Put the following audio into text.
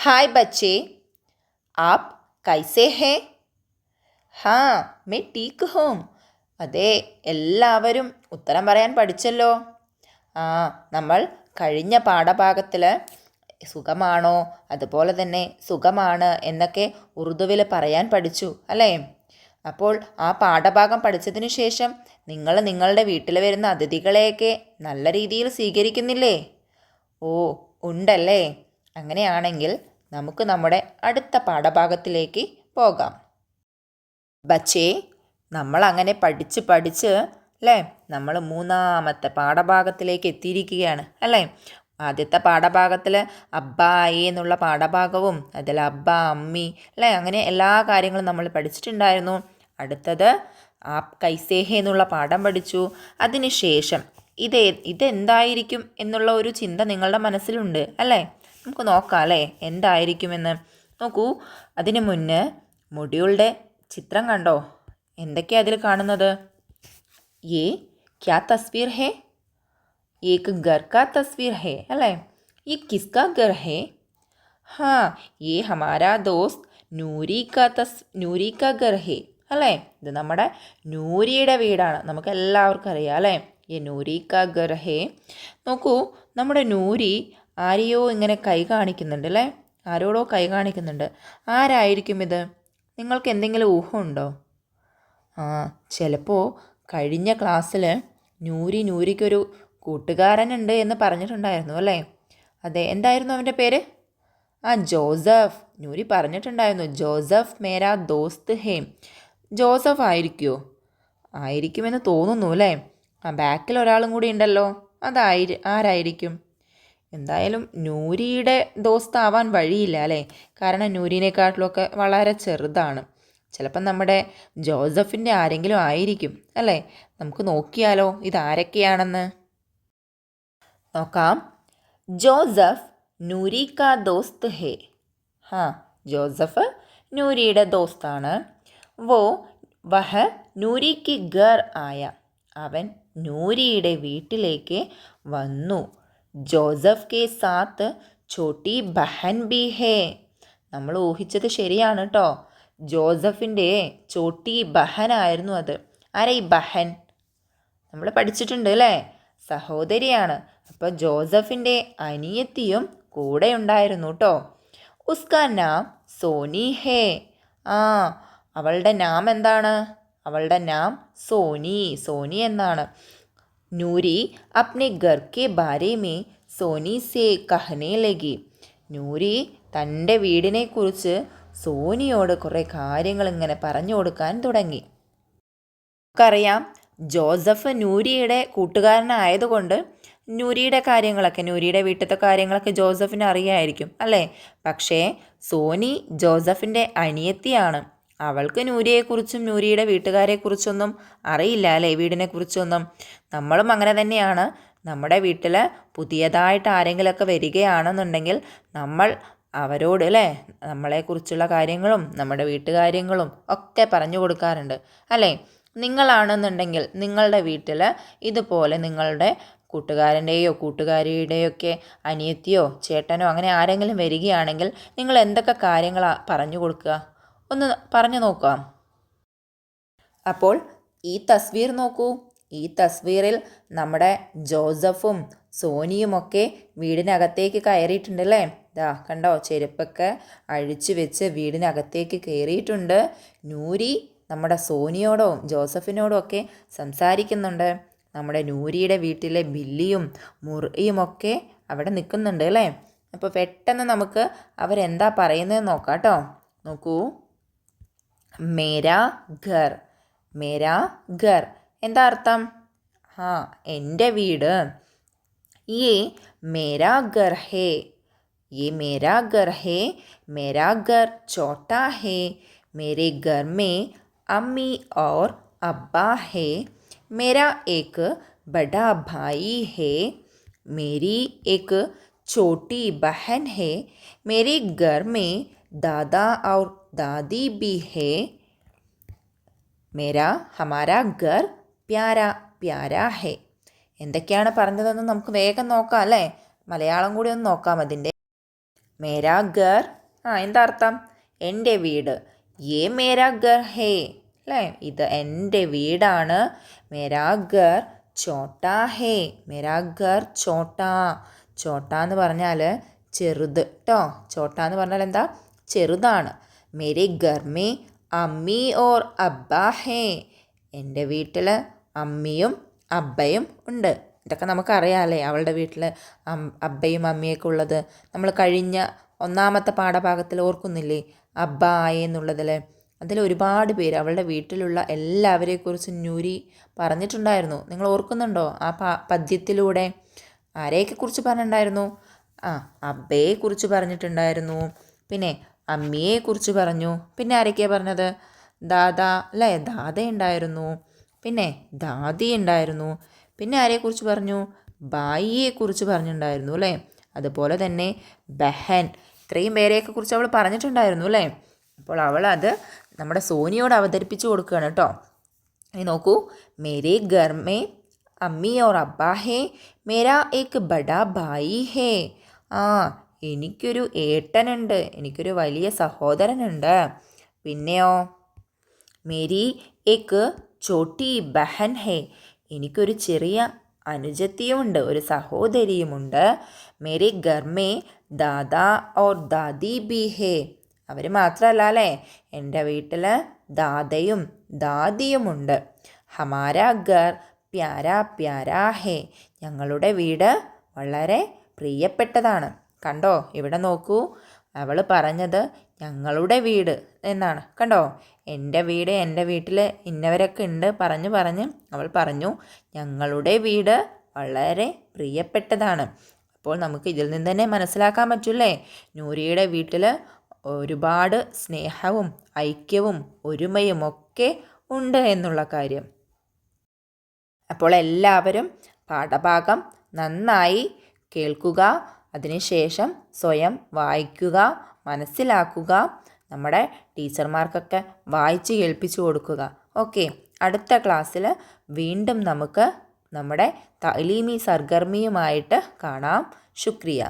हाय बच्चे आप कैसे हैं ഹാ മേ ടീക്ക് ഹോം അതെ എല്ലാവരും ഉത്തരം പറയാൻ പഠിച്ചല്ലോ ആ നമ്മൾ കഴിഞ്ഞ പാഠഭാഗത്തിൽ സുഖമാണോ അതുപോലെ തന്നെ സുഖമാണ് എന്നൊക്കെ ഉറുദുവിൽ പറയാൻ പഠിച്ചു അല്ലേ അപ്പോൾ ആ പാഠഭാഗം പഠിച്ചതിന് ശേഷം നിങ്ങൾ നിങ്ങളുടെ വീട്ടിൽ വരുന്ന അതിഥികളെയൊക്കെ നല്ല രീതിയിൽ സ്വീകരിക്കുന്നില്ലേ ഓ ഉണ്ടല്ലേ അങ്ങനെയാണെങ്കിൽ നമുക്ക് നമ്മുടെ അടുത്ത പാഠഭാഗത്തിലേക്ക് പോകാം. ബച്ചേ നമ്മൾ അങ്ങനെ പഠിച്ച് പഠിച്ച് അല്ലേ? നമ്മൾ മൂന്നാമത്തെ പാഠഭാഗത്തിലേക്ക് എത്തിയിരിക്കുകയാണ് അല്ലേ? ആദ്യത്തെ പാഠഭാഗത്തിൽ അബ്ബായി എന്നുള്ള പാഠഭാഗവും അതിൽ അബ്ബ അമ്മി അല്ലേ? അങ്ങനെ എല്ലാ കാര്യങ്ങളും നമ്മൾ പഠിച്ചിട്ടുണ്ടായിരുന്നു. അടുത്തത് ആപ് കൈസേഹെ എന്നുള്ള പാഠം പഠിച്ചു. അതിനുശേഷം ഇത് ഇതെന്തായിരിക്കും എന്നുള്ള ഒരു ചിന്ത നിങ്ങളുടെ മനസ്സിലുണ്ട് അല്ലേ? നമുക്ക് നോക്കാം അല്ലേ? എന്തായിരിക്കുമെന്ന്. നോക്കൂ അതിന് മുന്നേ മുടിയുടെ ചിത്രം കണ്ടോ? എന്തൊക്കെയാണ് അതിൽ കാണുന്നത്? ഏ ക്യാ തസ്വീർ ഹേ? ഏക്ക് ഗർക്ക തസ്വീർ ഹേ അല്ലേ? ഈ കിസ്ക ഗർ ഹേ? ഹാ ഏ ഹമാരാ ദോസ് നൂരി കാ തസ് നൂരി കാ ഗർ ഹേ അല്ലേ? ഇത് നമ്മുടെ നൂരിയുടെ വീടാണ്. നമുക്ക് എല്ലാവർക്കും അറിയാം അല്ലേ? ഈ നൂരി കാ ഗർ ഹേ. നോക്കൂ നമ്മുടെ നൂരി ആരെയോ ഇങ്ങനെ കൈ കാണിക്കുന്നുണ്ട് അല്ലേ? ആരോടോ കൈ കാണിക്കുന്നുണ്ട്. ആരായിരിക്കും ഇത്? നിങ്ങൾക്ക് എന്തെങ്കിലും ഊഹമുണ്ടോ? ആ ചിലപ്പോൾ കഴിഞ്ഞ ക്ലാസ്സിൽ നൂരി നൂരിക്കൊരു കൂട്ടുകാരനുണ്ട് എന്ന് പറഞ്ഞിട്ടുണ്ടായിരുന്നു അല്ലേ? അതെ എന്തായിരുന്നു അവന്റെ പേര്? ആ ജോസഫ്. നൂരി പറഞ്ഞിട്ടുണ്ടായിരുന്നു ജോസഫ് മേരാ ദോസ്ത് ഹേം. ജോസഫ് ആയിരിക്കുമോ ആയിരിക്കുമെന്ന് തോന്നുന്നു അല്ലേ? ആ ബാക്കിൽ ഒരാളും കൂടി ഉണ്ടല്ലോ. അതായി ആരായിരിക്കും? എന്തായാലും നൂരിയുടെ ദോസ്താവാൻ വഴിയില്ല അല്ലേ? കാരണം നൂരിനെക്കാട്ടിലൊക്കെ വളരെ ചെറുതാണ്. ചിലപ്പം നമ്മുടെ ജോസഫിന്റെ ആരെങ്കിലും ആയിരിക്കും അല്ലേ? നമുക്ക് നോക്കിയാലോ ഇതാരൊക്കെയാണെന്ന്. നോക്കാം. ജോസഫ് നൂരി കാ ദോസ്ത് ഹേ. ഹാ ജോസഫ് നൂരിയുടെ ദോസ്താണ്. വോ വഹ നൂരിക്ക് ഗർ ആയ. അവൻ നൂരിയുടെ വീട്ടിലേക്ക് വന്നു. ജോസഫ് കെ സാത്ത് ചോട്ടി ബഹൻ ബി ഹേ നമ്മൾ ഊഹിച്ചത് ശരിയാണ് കേട്ടോ ജോസഫിന്റെ ചോട്ടി ബഹനായിരുന്നു അത്. ആരാ ഈ ബഹൻ? നമ്മൾ പഠിച്ചിട്ടുണ്ട് അല്ലേ? സഹോദരിയാണ്. അപ്പോൾ ജോസഫിന്റെ അനിയത്തിയും കൂടെ ഉണ്ടായിരുന്നു കേട്ടോ ഉസ്ക നാം സോനി ഹേ. ആ അവളുടെ നാം എന്താണ്? അവളുടെ നാം സോനി സോനി എന്നാണ്. നൂരി अपने घर के बारे में സോനി സേ കഹനെ ലഗി നൂരി തന്റെ വീടിനെക്കുറിച്ച് സോനിയോട് കുറേ കാര്യങ്ങൾ ഇങ്ങനെ പറഞ്ഞു കൊടുക്കാൻ തുടങ്ങി. നമുക്കറിയാം ജോസഫ് നൂരിയുടെ കൂട്ടുകാരനായതുകൊണ്ട് നൂരിയുടെ കാര്യങ്ങളൊക്കെ നൂരിയുടെ വീട്ടിലത്തെ കാര്യങ്ങളൊക്കെ ജോസഫിന് അറിയായിരിക്കും അല്ലേ? പക്ഷേ സോനി ജോസഫിന്റെ അനിയത്തിയാണ്. അവൾക്ക് നൂരിയെക്കുറിച്ചും നൂരിയുടെ വീട്ടുകാരെക്കുറിച്ചൊന്നും അറിയില്ല അല്ലേ? വീടിനെക്കുറിച്ചൊന്നും. നമ്മളും അങ്ങനെ തന്നെയാണ്. നമ്മുടെ വീട്ടിൽ പുതിയതായിട്ട് ആരെങ്കിലുമൊക്കെ വരികയാണെന്നുണ്ടെങ്കിൽ നമ്മൾ അവരോട് അല്ലേ? നമ്മളെക്കുറിച്ചുള്ള കാര്യങ്ങളും നമ്മുടെ വീട്ടുകാര്യങ്ങളും ഒക്കെ പറഞ്ഞു കൊടുക്കാറുണ്ട്. അല്ലേ? നിങ്ങളാണെന്നുണ്ടെങ്കിൽ നിങ്ങളുടെ വീട്ടിൽ ഇതുപോലെ നിങ്ങളുടെ കൂട്ടുകാരന്റെയോ കൂട്ടുകാരിയുടെയോ ഒക്കെ അനിയത്തിയോ ചേട്ടനോ അങ്ങനെ ആരെങ്കിലും വരികയാണെങ്കിൽ നിങ്ങൾ എന്തൊക്കെ കാര്യങ്ങളാണ് പറഞ്ഞു കൊടുക്കുക? ഒന്ന് പറഞ്ഞു നോക്കാം. അപ്പോൾ ഈ തസ്വീർ നോക്കൂ. ഈ തസ്വീറിൽ നമ്മുടെ ജോസഫും സോനിയുമൊക്കെ വീടിനകത്തേക്ക് കയറിയിട്ടുണ്ടല്ലേ? ദാ കണ്ടോ ചെരുപ്പൊക്കെ അഴിച്ചു വെച്ച് വീടിനകത്തേക്ക് കയറിയിട്ടുണ്ട്. നൂരി നമ്മുടെ സോനിയോടോ ജോസഫിനോടോ ഒക്കെ സംസാരിക്കുന്നുണ്ട്. നമ്മുടെ നൂരിയുടെ വീട്ടിലെ ബില്ലിയും മുറിയുമൊക്കെ അവിടെ നിൽക്കുന്നുണ്ട് അല്ലേ? അപ്പോൾ പെട്ടെന്ന് നമുക്ക് അവരെന്താ പറയുന്നത് നോക്കാം കേട്ടോ. നോക്കൂ. മേരാ ഘർ മേരാ ഘർ എന്താ അർത്ഥം ആ എൻ്റെ വീട് ഈ മേരാ ഘർ ഹേ ये मेरा घर है मेरा घर छोटा है मेरे घर में अम्मी और अब्बा है मेरा एक बड़ा भाई है मेरी एक छोटी बहन है मेरे घर में दादा और दादी भी है मेरा हमारा घर प्यारा प्यारा है എന്തൊക്കെയാണ് പറഞ്ഞതെന്ന് നമുക്ക് വേഗം നോക്കാം അല്ലേ മലയാളം കൂടി ഒന്ന് നോക്കാം അതിൻ്റെ മേരാ ഗർ ആ എന്താ അർത്ഥം എൻ്റെ വീട് യേ മേരാ ഗർ ഹേ അല്ലേ ഇത് എൻ്റെ വീടാണ് മേരാ ഗർ ചോട്ടാ ഹേ മേരാ ഗർ ചോട്ടാ ചോട്ടാ എന്ന് പറഞ്ഞാൽ ചെറുത് കേട്ടോ ചോട്ടാ എന്ന് പറഞ്ഞാൽ എന്താ ചെറുതാണ് മേരെ ഗർമേ അമ്മി ഓർ അബ്ബ ഹേ എന്റെ വീട്ടിൽ അമ്മിയും അബ്ബയും ഉണ്ട്. ഇതൊക്കെ നമുക്കറിയാമല്ലേ അവളുടെ വീട്ടിൽ അബ്ബയും അമ്മയൊക്കെ ഉള്ളത്. നമ്മൾ കഴിഞ്ഞ ഒന്നാമത്തെ പാഠഭാഗത്തിൽ ഓർക്കുന്നില്ലേ? അബ്ബ ആയെന്നുള്ളതിൽ അതിൽ ഒരുപാട് പേര് അവളുടെ വീട്ടിലുള്ള എല്ലാവരെക്കുറിച്ച് നൂരി പറഞ്ഞിട്ടുണ്ടായിരുന്നു. നിങ്ങൾ ഓർക്കുന്നുണ്ടോ? ആ പദ്യത്തിലൂടെ ആരെയൊക്കെ കുറിച്ച് പറഞ്ഞിട്ടുണ്ടായിരുന്നു? ആ അബ്ബയെക്കുറിച്ച് പറഞ്ഞിട്ടുണ്ടായിരുന്നു. പിന്നെ അമ്മിയെക്കുറിച്ച് പറഞ്ഞു. പിന്നെ ആരൊക്കെയാണ് പറഞ്ഞത്? ദാദ അല്ലേ? ദാദ ഉണ്ടായിരുന്നു. പിന്നെ ദാദി ഉണ്ടായിരുന്നു. പിന്നെ ആരെക്കുറിച്ച് പറഞ്ഞു? ബായിയെക്കുറിച്ച് പറഞ്ഞിട്ടുണ്ടായിരുന്നു അല്ലേ? അതുപോലെ തന്നെ ബഹൻ. ഇത്രയും പേരെയൊക്കെ കുറിച്ച് അവൾ പറഞ്ഞിട്ടുണ്ടായിരുന്നു അല്ലേ? അപ്പോൾ അവൾ അത് നമ്മുടെ സോനിയോട് അവതരിപ്പിച്ച് കൊടുക്കുകയാണ് കേട്ടോ. ഇനി നോക്കൂ. മേരെ ഗർമേ അമ്മി ഓർ അബ്ബാ ഹേ മേരാ ഏക്ക് ബഡാ ബായി ഹേ. ആ എനിക്കൊരു ഏട്ടനുണ്ട്. എനിക്കൊരു വലിയ സഹോദരനുണ്ട്. പിന്നെയോ? മേരി ഏക്ക് ചോട്ടി ബഹൻ ഹേ. എനിക്കൊരു ചെറിയ അനുജത്തിയുമുണ്ട്. ഒരു സഹോദരിയുമുണ്ട്. മേരി ഗർമേ ദാദാ ഓർ ദാദി ബി ഹേ. അവർ മാത്രമല്ല അല്ലേ? എന്റെ വീട്ടിൽ ദാദയും ദാദിയുമുണ്ട്. ഹമാര ഗർ പ്യാരാ പ്യാരാ ഹേ. ഞങ്ങളുടെ വീട് വളരെ പ്രിയപ്പെട്ടതാണ്. കണ്ടോ? ഇവിടെ നോക്കൂ. അവൾ പറഞ്ഞത് ഞങ്ങളുടെ വീട് എന്നാണ്. കണ്ടോ? എന്റെ വീട് എന്റെ വീട്ടിൽ ഇന്നവരൊക്കെ ഉണ്ട്. പറഞ്ഞു പറഞ്ഞ് അവൾ പറഞ്ഞു ഞങ്ങളുടെ വീട് വളരെ പ്രിയപ്പെട്ടതാണ്. അപ്പോൾ നമുക്ക് ഇതിൽ നിന്ന് തന്നെ മനസ്സിലാക്കാൻ പറ്റൂലേ നൂരിയുടെ വീട്ടിൽ ഒരുപാട് സ്നേഹവും ഐക്യവും ഒരുമയും ഒക്കെ ഉണ്ട് എന്നുള്ള കാര്യം. അപ്പോൾ എല്ലാവരും പാഠഭാഗം നന്നായി കേൾക്കുക. അതിനുശേഷം സ്വയം വായിക്കുക മനസ്സിലാക്കുക നമ്മുടെ ടീച്ചർമാർക്കൊക്കെ വായിച്ച് കേൾപ്പിച്ചു കൊടുക്കുക. ഓക്കെ അടുത്ത ക്ലാസ്സിൽ വീണ്ടും നമുക്ക് നമ്മുടെ തലീമി സർഗർമിയുമായിട്ട് കാണാം. ശുക്രിയ.